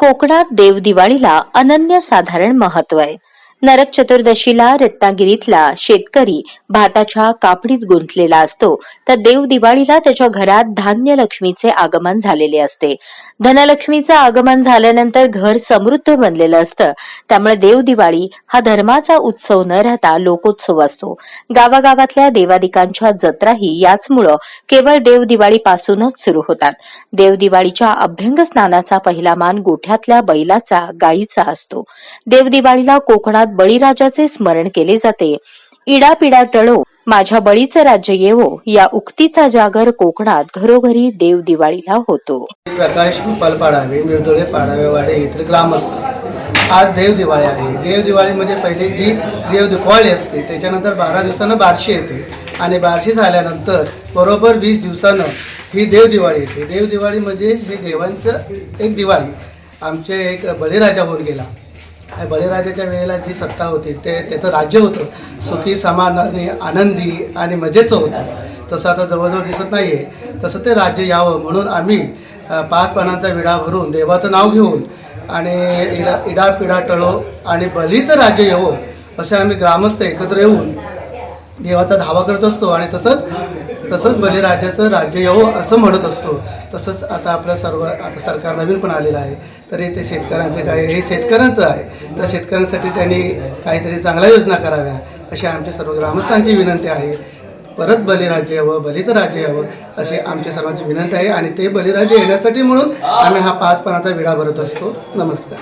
कोकणात देव दिवाळीला अनन्यसाधारण महत्त्व आहे. नरक चतुर्दशीला रत्नागिरीतला शेतकरी भाताच्या कापडीत गुंतलेला असतो. तर देव दिवाळीला त्याच्या घरात धान्य लक्ष्मीचे आगमन झालेले असते. धनलक्ष्मीचं आगमन झाल्यानंतर घर समृद्ध बनलेलं असतं. त्यामुळे देव दिवाळी हा धर्माचा उत्सव न राहता लोकोत्सव असतो. गावागावातल्या देवादिकांच्या जत्राही याचमुळं केवळ देव दिवाळीपासूनच सुरू होतात. देव दिवाळीच्या अभ्यंग स्नानाचा पहिला मान गोठ्यातल्या बैलाचा गायीचा असतो. देव दिवाळीला कोकणात बळीराजाचे स्मरण केले जाते. इडापिडा टळो माझ्या बळीचं राज्य येवो या उक्तीचा जागर कोकणात घरोघरी देव दिवाळीला होतो. प्रकाश गोपाल पाडावे मिरदोळे पाडावेवाडे येथील ग्रामस्थ. आज देव दिवाळी आहे. देव दिवाळी म्हणजे पहिली जी देव दिवाळी असते त्याच्यानंतर बारा दिवसानं बारशी येते. आणि बारशी झाल्यानंतर बरोबर वीस दिवसानं ही देव दिवाळी येते. देव दिवाळी म्हणजे हे देवांचं एक दिवाळी. आमचे एक बळीराजा होऊन गेला. बळीराजाच्या वेळेला जी सत्ता होती ते त्याचं राज्य होतं. सुखी समाधानी आनंदी आणि मजेचं होतं. तसं आता जवळजवळ दिसत नाही आहे तसं ते राज्य यावं म्हणून आम्ही पाच पानांचा विडा भरून देवाचं नाव घेऊन आणि इडा इडा पिडा टळो आणि बलीचं राज्य येवो असे आम्ही ग्रामस्थ एकत्र येऊन देवाचा धावा करत असतो. आणि तसंच तसंच बलिराजाचं राज्य येवो असं म्हणत असतो. तसंच आता आपलं सर्व आता सरकार नवीन पण आलेलं आहे. तरी ते शेतकऱ्यांचे काय हे शेतकऱ्यांचं आहे. तर शेतकऱ्यांसाठी त्यांनी काहीतरी चांगल्या योजना कराव्या अशी आमची सर्व ग्रामस्थांची विनंती आहे. परत बलिराज्य यावं बलीचं राज्य यावं अशी आमची सर्वांची विनंती आहे. आणि ते बलिराज्य येण्यासाठी म्हणून आम्ही हा पाचपणाचा विडा भरत असतो. नमस्कार.